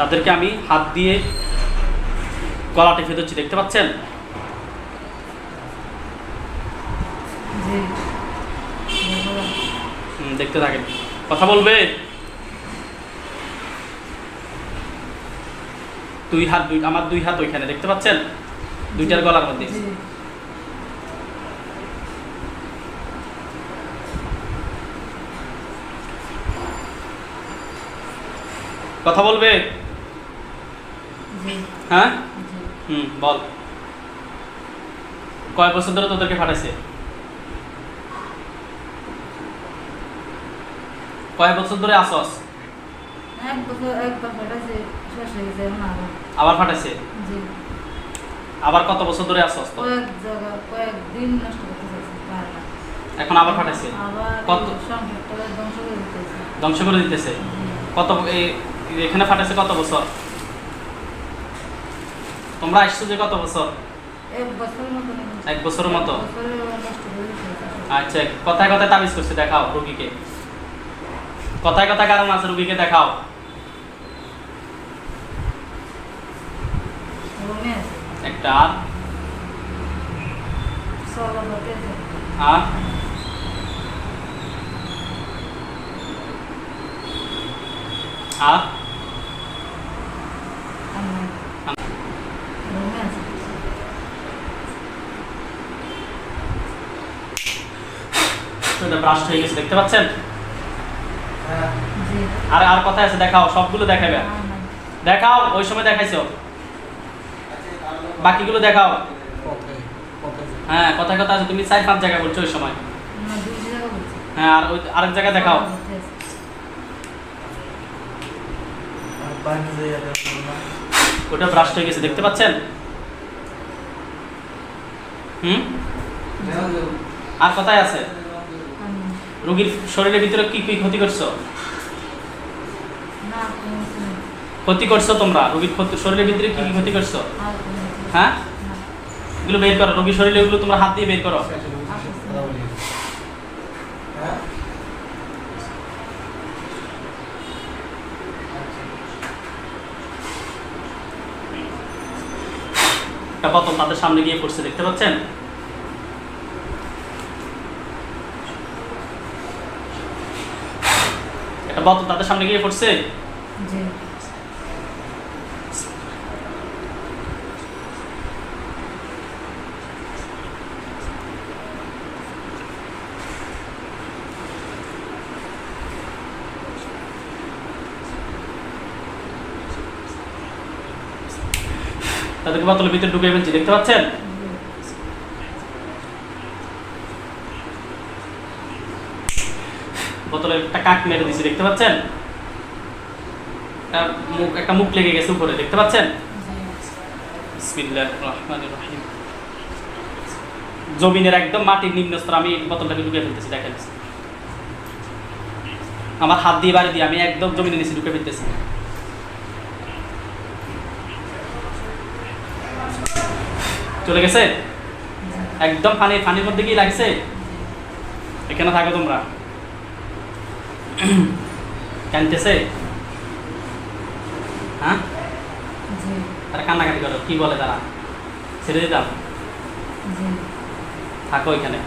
তাদেরকে আমি হাত দিয়ে গলা টিপে দিচ্ছি দেখতে পাচ্ছেন? দেখতে থাকেন। কথা বলবে? দুই হাত দুই আমার দুই হাত ওইখানে দেখতে পাচ্ছেন? দুইটার গলার মধ্যে। কথা বলবে? হ্যাঁ? হুম। বল। কয় বছর ধরে তোদেরকে ফাটাইছে? কয় বছর ধরে আসস? আবার। ফাটাইছে? আবার কত বছর ধরে আসস এখন আবার ফাটাইছে? কত? ধ্বংস করে দিতেছে। ধ্বংস করে দিতেছে? কত এখানে ফাটাইছে কত বছর? তোমরা আসছো যে কত বছর? এক বছরের মতো মতো? বছরে দিতেছে আচ্ছা কথায় কথায় তাবিজ করছে দেখাও রুগীকে। কথায় কথায় কারণ আছে রুগীকে দেখাও। একটা আর? আর আর আমার রুমে আছে ব্রাস্ট হয়ে গেছে দেখতে পাচ্ছেন? আর আর কথায় আছে দেখাও সবগুলো দেখাবে দেখাও ওই সময় দেখাইছো। বাকিগুলো দেখাও। হ্যাঁ কথায় কথা আছে তুমি চার পাঁচ জায়গায় বলছো ওই সময়। না দুই জায়গা বলছি। হ্যাঁ আর ওই আরেক জায়গায় দেখাও। ওটা ব্রাস্ট হয়ে গেছে দেখতে পাচ্ছেন? হুম? আর কথায় আছে। রোগীর শরীরের ভিতরে কি কি ক্ষতি করছ। ক্ষতি করছ তোমরা? রোগীর শরীরের ভিতরে কি কি ক্ষতি করছ। হ্যাঁ? এগুলো বের করো রোগীর শরীরে এগুলো তোমরা হাত দিয়ে বের করো। একটা বোতল তাদের সামনে গিয়ে পড়ছে দেখতে পাচ্ছেন? বোতল তাদের সামনে গিয়ে পড়ছে তাদেরকে বোতলের ভিতরে ঢুকে ফেলছি দেখতে পাচ্ছেন? বোতলে একটা কাক মেরে দিছি, দেখতে পাচ্ছেন? মুখ, একটা মুখ লেগে গেছে উপরে, দেখতে পাচ্ছেন? জমিনের একদম মাটির নিম্ন স্তর আমি বোতলটাকে ঢুকে ফেলতেছি, দেখেন। আমার হাত দিয়ে বাড়ি দিয়ে আমি একদম জমিনের নিচে ঢুকে ফেলতেছি। চলে গেছে? একদম পানি, পানির মধ্যে কি লাগছে? এখানে থাকো তোমরা। কানতেছে হ্যাঁ? তারা কান্নাকাটি করো কি বলে তারা? ছেড়ে দিতাম? থাকো এখানে।